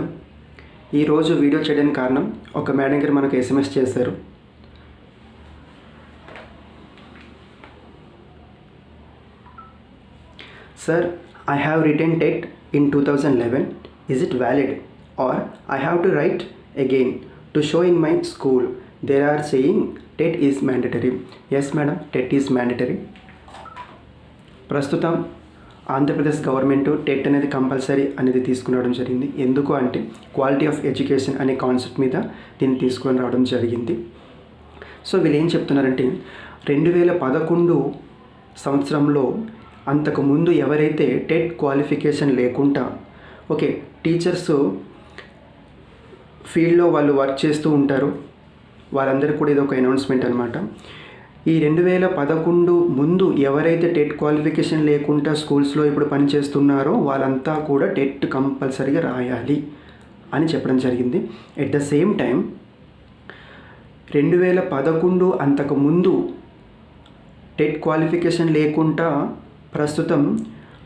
అందరికీ ఈరోజు వీడియో చేయడానికి కారణం ఒక మేడం గారు మనకు ఎస్ఎంఎస్ చేశారు. Sir I have return TET in two thousand eleven is it valid or I have to write again to show in my school there are saying TET is mandatory yes madam TET is mandatory ప్రస్తుతం Andhra Pradesh government TET అనేది compulsory అనేది తీసుకురావడం జరిగింది. ఎందుకు అంటే quality of education అనే concept మీద దీన్ని తీసుకొని రావడం జరిగింది. సో వీళ్ళు ఏం చెప్తున్నారంటే రెండు వేల పదకొండు సంవత్సరంలో అంతకుముందు ఎవరైతే టెట్ క్వాలిఫికేషన్ లేకుండా ఓకే టీచర్స్ ఫీల్డ్లో వాళ్ళు వర్క్ చేస్తూ ఉంటారు వాళ్ళందరికీ కూడా ఇది ఒక అనౌన్స్మెంట్ అనమాట ఈ రెండు వేల పదకొండు ముందు ఎవరైతే టెట్ క్వాలిఫికేషన్ లేకుండా స్కూల్స్లో ఇప్పుడు పనిచేస్తున్నారో వాళ్ళంతా కూడా టెట్ కంపల్సరీగా రాయాలి అని చెప్పడం జరిగింది. ఎట్ ద సేమ్ టైం రెండు వేల పదకొండు అంతకు ముందు టెట్ క్వాలిఫికేషన్ లేకుండా ప్రస్తుతం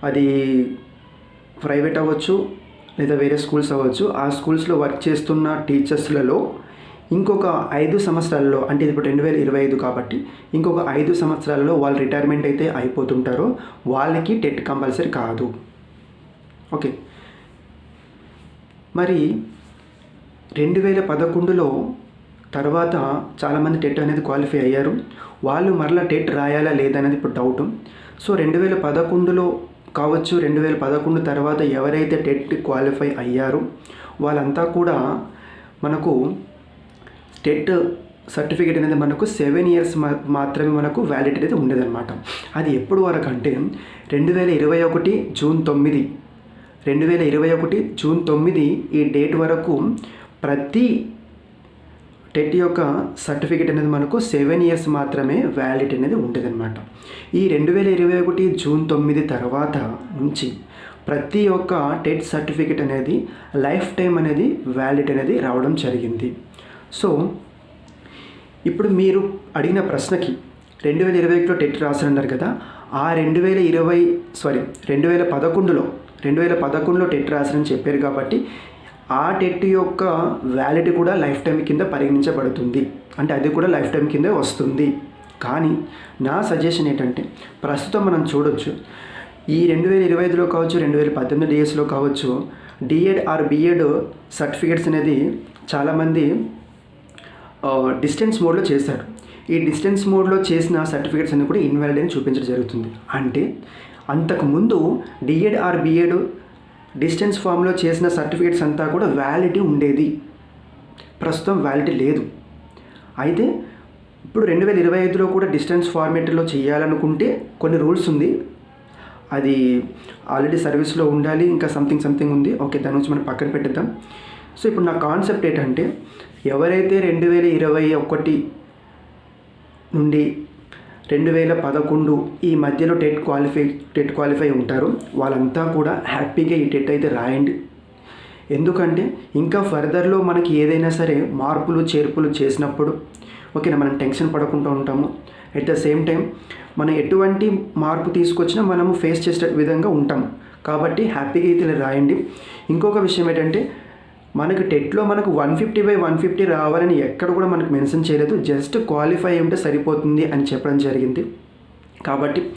అది ప్రైవేట్ అవ్వచ్చు లేదా వేరే స్కూల్స్ అవ్వచ్చు ఆ స్కూల్స్లో వర్క్ చేస్తున్న టీచర్స్లలో ఇంకొక ఐదు సంవత్సరాల్లో అంటే ఇది ఇప్పుడు రెండు వేల ఇరవై ఐదు కాబట్టి ఇంకొక ఐదు సంవత్సరాల్లో వాళ్ళు రిటైర్మెంట్ అయితే అయిపోతుంటారో. వాళ్ళకి టెట్ కంపల్సరీ కాదు. ఓకే. మరి రెండు వేల పదకొండులో తర్వాత చాలామంది టెట్ అనేది క్వాలిఫై అయ్యారు. వాళ్ళు మరలా టెట్ రాయాలా లేదనేది ఇప్పుడు డౌట్ సో రెండు వేల పదకొండులో కావచ్చు రెండు వేల పదకొండు తర్వాత ఎవరైతే టెట్ క్వాలిఫై అయ్యారో వాళ్ళంతా కూడా మనకు టెట్ సర్టిఫికేట్ అనేది మనకు సెవెన్ ఇయర్స్ మాత్రమే మనకు వ్యాలిడ్ అనేది ఉండేదన్నమాట. అది ఎప్పుడు వరకు అంటే రెండు వేల ఇరవై ఒకటి జూన్ తొమ్మిది రెండు వేల ఇరవై ఒకటి జూన్ తొమ్మిది ఈ డేట్ వరకు ప్రతి టెట్ యొక్క సర్టిఫికేట్ అనేది మనకు సెవెన్ ఇయర్స్ మాత్రమే వ్యాలిడ్ అనేది ఉండేదన్నమాట. ఈ రెండు వేల ఇరవై ఒకటి జూన్ తొమ్మిది తర్వాత నుంచి ప్రతి ఒక్క టెట్ సర్టిఫికేట్ అనేది లైఫ్ టైం అనేది వ్యాలిడ్ అనేది రావడం జరిగింది. సో ఇప్పుడు మీరు అడిగిన ప్రశ్నకి రెండు వేల ఇరవై ఒకటిలో టెట్ రాశారన్నారు కదా ఆ రెండు వేల ఇరవై సారీ రెండు వేల పదకొండులో రెండు వేల పదకొండులో టెట్ రాశారని చెప్పారు కాబట్టి ఆ టెట్ యొక్క వ్యాలిటీ కూడా లైఫ్ టైం కింద పరిగణించబడుతుంది. అంటే అది కూడా లైఫ్ టైం కింద వస్తుంది. కానీ నా సజెషన్ ఏంటంటే ప్రస్తుతం మనం చూడొచ్చు ఈ రెండు వేల ఇరవై ఐదులో కావచ్చు రెండు వేల పద్దెనిమిది డిఎస్లో కావచ్చు డిఎడ్ ఆర్ బిఎడ్ సర్టిఫికేట్స్ అనేది చాలామంది డిస్టెన్స్ మోడ్లో చేశారు. ఈ డిస్టెన్స్ మోడ్లో చేసిన సర్టిఫికేట్స్ అన్ని కూడా ఇన్వాలిడ్ అని చూపించడం జరుగుతుంది. అంటే అంతకుముందు డిఎడ్ ఆర్ బిఎడ్ డిస్టెన్స్ ఫామ్లో చేసిన సర్టిఫికేట్స్ అంతా కూడా వ్యాలిటీ ఉండేది. ప్రస్తుతం వ్యాలిటీ లేదు. అయితే ఇప్పుడు రెండు వేల ఇరవై ఐదులో కూడా డిస్టెన్స్ ఫార్మేట్లో చేయాలనుకుంటే కొన్ని రూల్స్ ఉంది. అది ఆల్రెడీ సర్వీస్లో ఉండాలి ఇంకా సంథింగ్ సంథింగ్ ఉంది. ఓకే దాని నుంచి మనం పక్కన పెట్టేద్దాం. సో ఇప్పుడు నా కాన్సెప్ట్ ఏంటంటే ఎవరైతే రెండు వేల ఇరవై ఒకటి నుండి రెండు వేల పదకొండు ఈ మధ్యలో టెట్ క్వాలిఫై టెట్ క్వాలిఫై ఉంటారో వాళ్ళంతా కూడా హ్యాపీగా ఈ టెట్ అయితే రాయండి. ఎందుకంటే ఇంకా ఫర్దర్లో మనకి ఏదైనా సరే మార్పులు చేర్పులు చేసినప్పుడు ఓకేనా మనం టెన్షన్ పడకుండా ఉంటాము. అట్ ద సేమ్ టైం మనం ఎటువంటి మార్పు తీసుకొచ్చినా మనము ఫేస్ చేసే విధంగా ఉంటాము. కాబట్టి హ్యాపీగా అయితే రాయండి. ఇంకొక విషయం ఏంటంటే మనకు టెట్లో మనకు one fifty by one fifty రావాలని ఎక్కడ కూడా మనకు మెన్షన్ చేయలేదు. జస్ట్ క్వాలిఫై ఉంటే సరిపోతుంది అని చెప్పడం జరిగింది. కాబట్టి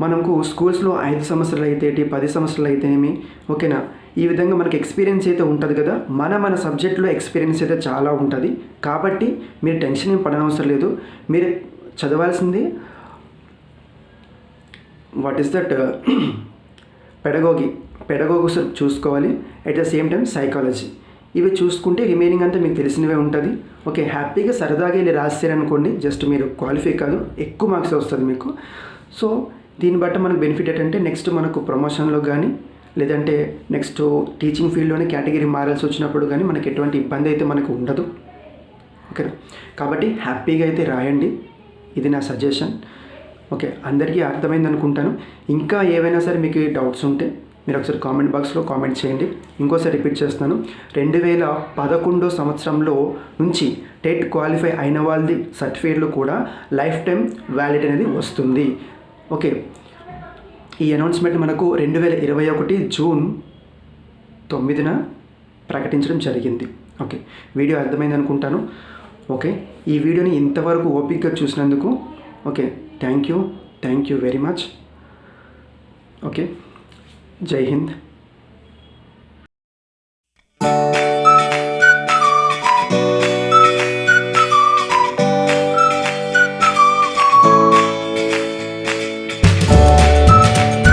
మనకు స్కూల్స్లో ఐదు సంవత్సరాలు అయితే పది సంవత్సరాలు అయితేనేమి ఓకేనా? ఈ విధంగా మనకి ఎక్స్పీరియన్స్ అయితే ఉంటుంది కదా? మన మన సబ్జెక్ట్లో ఎక్స్పీరియన్స్ అయితే చాలా ఉంటుంది. కాబట్టి మీరు టెన్షన్ ఏం పడనవసరం లేదు. మీరు చదవాల్సింది what is that? Pedagogy. Pedagogy చూసుకోవాలి. At the same time psychology. ఇవి చూసుకుంటే రిమైనింగ్ అంతా మీకు తెలిసినవే ఉంటుంది. ఓకే హ్యాపీగా సరదాగా వెళ్ళి రాశారనుకోండి జస్ట్ మీరు క్వాలిఫై కాదు ఎక్కువ మార్క్స్ వస్తుంది మీకు. సో దీన్ని బట్టి మనకు బెనిఫిట్ ఏంటంటే నెక్స్ట్ మనకు ప్రమోషన్లో కానీ లేదంటే నెక్స్ట్ టీచింగ్ ఫీల్డ్లోనే కేటగిరీ మారాల్సి వచ్చినప్పుడు కానీ మనకి ఎటువంటి ఇబ్బంది అయితే మనకు ఉండదు. ఓకేనా కాబట్టి హ్యాపీగా అయితే రాయండి. ఇది నా సజెషన్ ఓకే అందరికీ అర్థమైంది అనుకుంటాను ఇంకా ఏవైనా సరే మీకు డౌట్స్ ఉంటే మీరు ఒకసారి కామెంట్ బాక్స్లో కామెంట్ చేయండి. ఇంకోసారి రిపీట్ చేస్తున్నాను. రెండు వేల పదకొండో సంవత్సరంలో నుంచి టెట్ క్వాలిఫై అయిన వాళ్ళది సర్టిఫికేట్లు కూడా లైఫ్ టైం వ్యాలిడ్ అనేది వస్తుంది. ఓకే ఈ అనౌన్స్మెంట్ మనకు రెండు వేల ఇరవై ఒకటి జూన్ తొమ్మిదిన ప్రకటించడం జరిగింది. ఓకే వీడియో అర్థమైంది అనుకుంటాను. ఓకే ఈ వీడియోని ఇంతవరకు ఓపిక్గా చూసినందుకు okay thank you thank you very much okay जय हिंद।